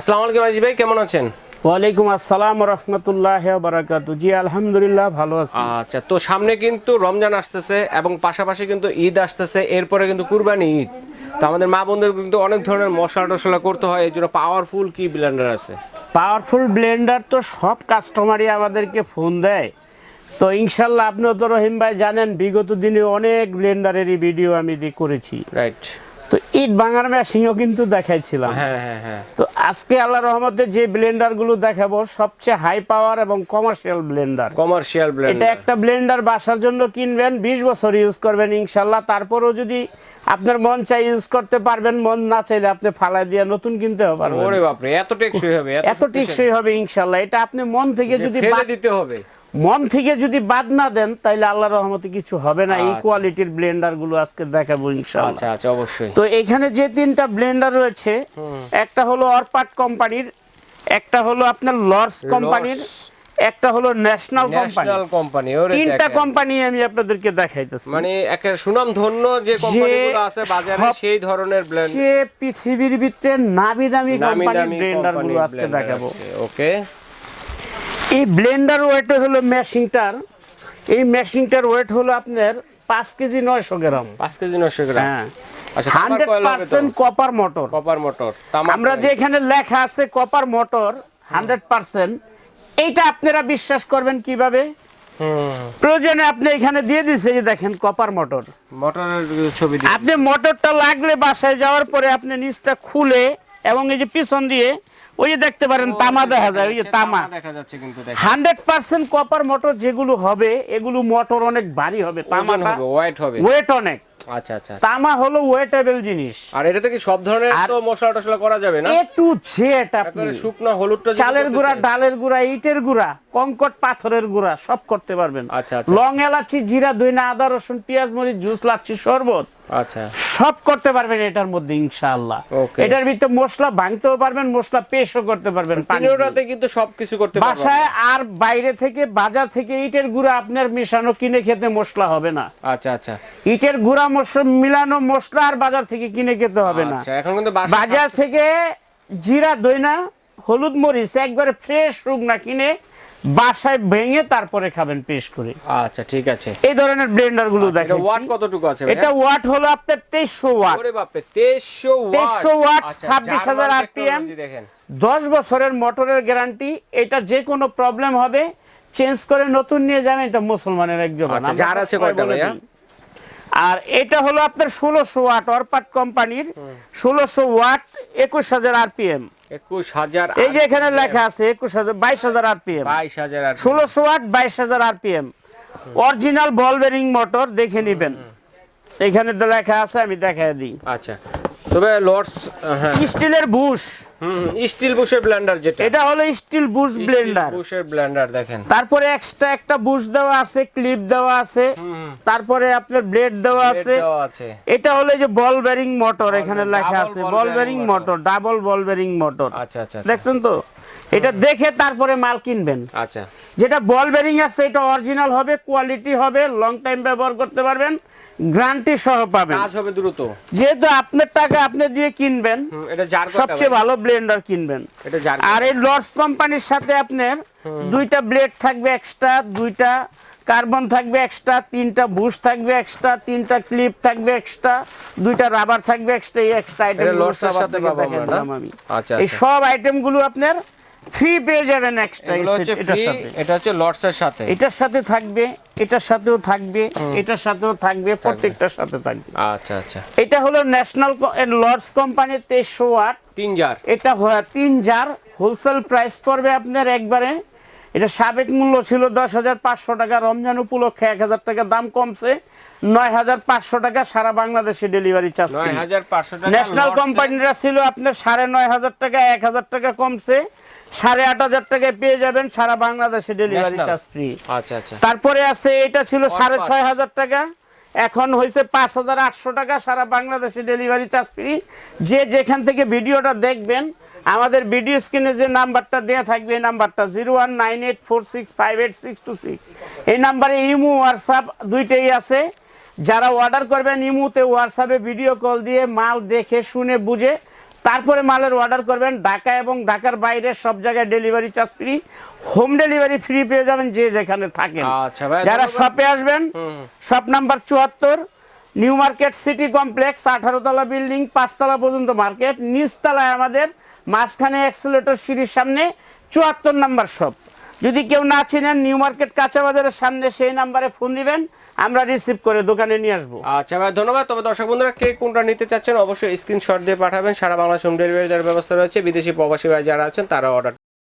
আসসালামু আলাইকুম আজি ভাই কেমন আছেন? ওয়ালাইকুম আসসালাম রহমতুল্লাহ বারাকাতু জি আলহামদুলিল্লাহ ভালো আছি। আচ্ছা তো সামনে কিন্তু রমজান আসতেছে এবং পাশাপাশি কিন্তু ঈদ আসতেছে এরপরে কিন্তু কুরবানি ঈদ। তো আমাদের মা বোনদের কিন্তু অনেক ধরনের মশলা টশলা করতে হয় এই জন্য পাওয়ারফুল কি ব্লেন্ডার আছে? পাওয়ারফুল ব্লেন্ডার তো সব কাস্টমারই আমাদেরকে ফোন দেয়। তো ইনশাল্লাহ আপনিও তো রহিম ভাই জানেন বিগত দিনে অনেক ব্লেন্ডারেরই ভিডিও আমি করেছি। রাইট ইট বাঙার মেশিনও কিন্তু দেখাইছিলাম। হ্যাঁ হ্যাঁ হ্যাঁ। তো আজকে আল্লাহ রহমতে যে ব্লেন্ডারগুলো দেখাবো সবচেয়ে হাই পাওয়ার এবং কমার্শিয়াল ব্লেন্ডার কমার্শিয়াল ব্লেন্ডার এটা একটা ব্লেন্ডার বাসার জন্য কিনবেন বিশ বছর ইউজ করবেন ইনশাল্লাহ। তারপরেও যদি আপনার মন চাই ইউজ করতে পারবেন মন না চাইলে আপনি ফালাই দিয়ে নতুন কিনতে পারবেন। ওরে বাপরে এত টেকসই হবে এত টেকসই হবে। ইনশাল্লাহ। এটা আপনি মন থেকে যদি ফেলে দিতে হবে। মন থেকে যদি বাদ না দেন তাইলে আল্লাহ রহমতে কিছু হবে না। এই আচ্ছা। কোয়ালিটির ব্লেন্ডারগুলো আজকে দেখাবো ইনশাল্লাহ আচ্ছা আচ্ছা অবশ্যই। তো এখানে যে তিনটা ব্লেন্ডার রয়েছে একটা হলো অরপাট কোম্পানির একটা হলো আপনার লর্স কোম্পানির একটা হলো ন্যাশনাল কোম্পানি। কোম্পানি তিনটা কোম্পানি আমি আপনাদেরকে দেখাইতেছি। মানে একটা সুনাম ধন্য যে কোম্পানিগুলো আছে বাজারে সেই ধরনের ব্লেন্ড সে পৃথিবীর ভিতরে নামি দামি কোম্পানির দামি ব্লেন্ডারগুলো আজকে দেখাবো। ওকে। এই ব্লেন্ডার ওয়েট হলো মেশিনটার। এই মেশিনটার ওয়েট হলো আপনার পাঁচ কেজি নয়শো গ্রাম। পাঁচ কেজি নশো গ্রাম। হ্যাঁ। আচ্ছা হান্ড্রেড কয়েল হবে তো percent copper motor. Copper motor আমরা যে এখানে লেখা আছে কপার মোটর হান্ড্রেড পার্সেন্ট এইটা আপনারা বিশ্বাস করবেন কীভাবে? প্রয়োজনে আপনি এখানে দিয়ে দিছে যে দেখেন কপার মোটর। মোটরের ছবি আপনি মোটরটা লাগলে বাসায় যাওয়ার পরে আপনি নিচটা খুলে এবং এই যে পিছন দিয়ে ওই যে দেখতে পারেন তামা দেখা যায় ওই যে তামা দেখা যাচ্ছে কিন্তু হান্ড্রেড পার্সেন্ট কপার মোটর যেগুলো হবে এগুলো মোটর অনেক ভারী হবে তামাটা হবে ওয়েট হবে। ওয়েট অনেক। আচ্ছা আচ্ছা তামা হলো ওয়েটেবল জিনিস। আর এটাতে কি সব ধরনের তো মশলা টশলা করা যাবে না? এ টু জেড আপনি। শুকনো হলুদটা চালের গুঁড়া ডালের গুঁড়া ইটের গুঁড়া কঙ্কট পাথরের গুঁড়া সব করতে পারবেন। আচ্ছা, আচ্ছা। লং এলাচি জিরা দইনা আদা রসুন পেঁয়াজ মরিচ জুস লাচ্ছি শরবত। আচ্ছা। সব করতে পারবেন এটার মধ্যে ইনশাআল্লাহ. এটার ভিতরে মশলা ভাঙতেও পারবেন মশলা পেশও করতে পারবেন কিন্তু সবকিছু করতে বাসায় আর বাইরে থেকে বাজার থেকে ইটের গুঁড়া আপনার মিশানো কিনে খেতে মশলা হবে না। আচ্ছা আচ্ছা। ইটের গুঁড়া মশলা মিলানো মশলা আর বাজার থেকে কিনে খেতে হবে না। আচ্ছা এখন কিন্তু বাজার থেকে জিরা দইনা হলুদ মরিচ একবারে ফ্রেশ শুকনা কিনে বাসায় ভেঙে তারপরে খাবেন পেশ করে। আচ্ছা ঠিক আছে। এই ধরনের ব্লেন্ডারগুলো এটা দেখাচ্ছি ওয়াট কতটুকু আছে এটা ওয়াট হলো আপনার তেইশশো ওয়াট ওরে বাপরে 2300 ওয়াট 2300 ওয়াট, আচ্ছা, 26,000 জার্মান RPM technology দেখেন। দশ বছরের মোটরের গ্যারান্টি এটা যে কোনো প্রবলেম হবে চেঞ্জ করে নতুন নিয়ে যাবেন এটা মুসলমানের একজন আচ্ছা, যার আছে কয়টা ভাইয়া? আর এটা হলো আপনার ষোলোশো ওয়াট অরপাট কোম্পানির ষোলোশো ওয়াট একুশ হাজার আরপিএম 21000 এই যে এখানে লেখা আছে একুশ হাজার বাইশ হাজার আরপিএম। বাইশ হাজার ষোলোশো আট বাইশ হাজার RPM. Original ball bearing motor দেখে নেবেন। এখানে তো লেখা আছে আমি দেখাই দিই। আচ্ছা। তবে লর্ডস হ্যাঁ। স্টিলের বুশ। হুম স্টিল বুশের ব্লেন্ডার যেটা। এটা হলো স্টিল বুশ ব্লেন্ডার। বুশের ব্লেন্ডার দেখেন। তারপরে এক্সট্রা একটা বুশ দেওয়া আছে ক্লিপ দেওয়া আছে। তারপরে আপনার ব্লেড দেওয়া আছে। এটা হলো যে বল বেরিং মোটর এখানে লেখা আছে। Ball bearing bearing motor double ball bearing motor আচ্ছা আচ্ছা। দেখছেন তো? এটা দেখে তারপরে মাল কিনবেন। আচ্ছা। যেটা বল বেরিং আছে এটা অরিজিনাল হবে কোয়ালিটি হবে লং টাইম ব্যবহার করতে পারবেন গ্যারান্টি সহ পাবেন। কাজ হবে দ্রুত। যেহেতু আপনার টাকা আপনি দিয়ে কিনবেন এটা জার সবচেয়ে ভালো ব্লেন্ডার কিনবেন। এটা জার আর এই লর্ডস কোম্পানির সাথে আপনার দুইটা ব্লেড থাকবে এক্সট্রা দুইটা কার্বন থাকবে এক্সট্রা তিনটা বুশ থাকবে এক্সট্রা তিনটা ক্লিপ থাকবে এক্সট্রা দুইটা রাবার থাকবে এক্সট্রা এই এক্সট্রা আইটেম সাথে? আমি। আচ্ছা, এই আচ্ছা। সব আইটেমগুলো আপনার ফ্রি পেয়ে যাবেন এক্সট্রা এটার সাথে। এটা হচ্ছে এর সাথে। এটার সাথে থাকবে এটার সাথেও থাকবে এটার সাথেও থাকবে প্রত্যেকটার সাথে থাকবে। আচ্ছা আচ্ছা। এটা হলো ন্যাশনাল লর্ডস কোম্পানির তেইশশো ওয়াট তিন জার এটা তিন জার হোলসেল প্রাইস পড়বে আপনার একবারে এটা সাবেক মূল্য ছিল দশ হাজার পাঁচশো টাকা রমজান উপলক্ষে এক হাজার টাকা দাম কমছে নয় হাজার পাঁচশো টাকা সারা বাংলাদেশে ডেলিভারি চার্জ ন্যাশনাল কোম্পানিরা ছিল আপনার সাড়ে নয় হাজার টাকা এক হাজার টাকা কমছে সাড়ে আট হাজার টাকায় পেয়ে যাবেন সারা বাংলাদেশে ডেলিভারি চার্জ ফ্রি আচ্ছা আচ্ছা। তারপরে আছে এটা ছিল সাড়ে ছয় হাজার টাকা এখন হয়েছে পাঁচ হাজার আটশো টাকা সারা বাংলাদেশে ডেলিভারি চার্জ ফ্রি যে যেখান থেকে ভিডিওটা দেখবেন আমাদের ভিডিও স্ক্রিনে যে নাম্বারটা দেওয়া থাকবে এই নাম্বারটা zero one nine eight four six five eight six two six. এই নাম্বারে ইমো হোয়াটসঅ্যাপ দুইটাই আছে। যারা অর্ডার করবেন ইমুতে হোয়াটসঅ্যাপে ভিডিও কল দিয়ে মাল দেখে শুনে বুঝে তারপরে মালের অর্ডার করবেন। ঢাকা এবং ঢাকার বাইরে সব জায়গায় delivery charge free. Home delivery free পেয়ে যাবেন যে যেখানে থাকেন। আচ্ছা যারা শপে আসবেন শপ নাম্বার চুয়াত্তর নিউ মার্কেট সিটি কমপ্লেক্স আঠারো তলা বিল্ডিং পাঁচতলা পর্যন্ত মার্কেট নিচতলায় আমাদের মাঝখানে অ্যাক্সিলেটর সিঁড়ির সামনে চুয়াত্তর নাম্বার শপ যদি কেউ না চিনেন নিউ মার্কেট কাঁচা বাজারের সামনে, সেই নাম্বারে ফোন দিবেন, আমরা রিসিভ করে দোকানে নিয়ে আসব। আচ্ছা ভাই, ধন্যবাদ। তবে দর্শক বন্ধুরা, কে কোনটা নিতে চাচ্ছেন, অবশ্যই স্ক্রিনশট দিয়ে পাঠাবেন। সারা বাংলাদেশ হোম ডেলিভারি দেওয়ার ব্যবস্থা রয়েছে। বিদেশি প্রবাসী ভাই যারা আছেন তারা অর্ডার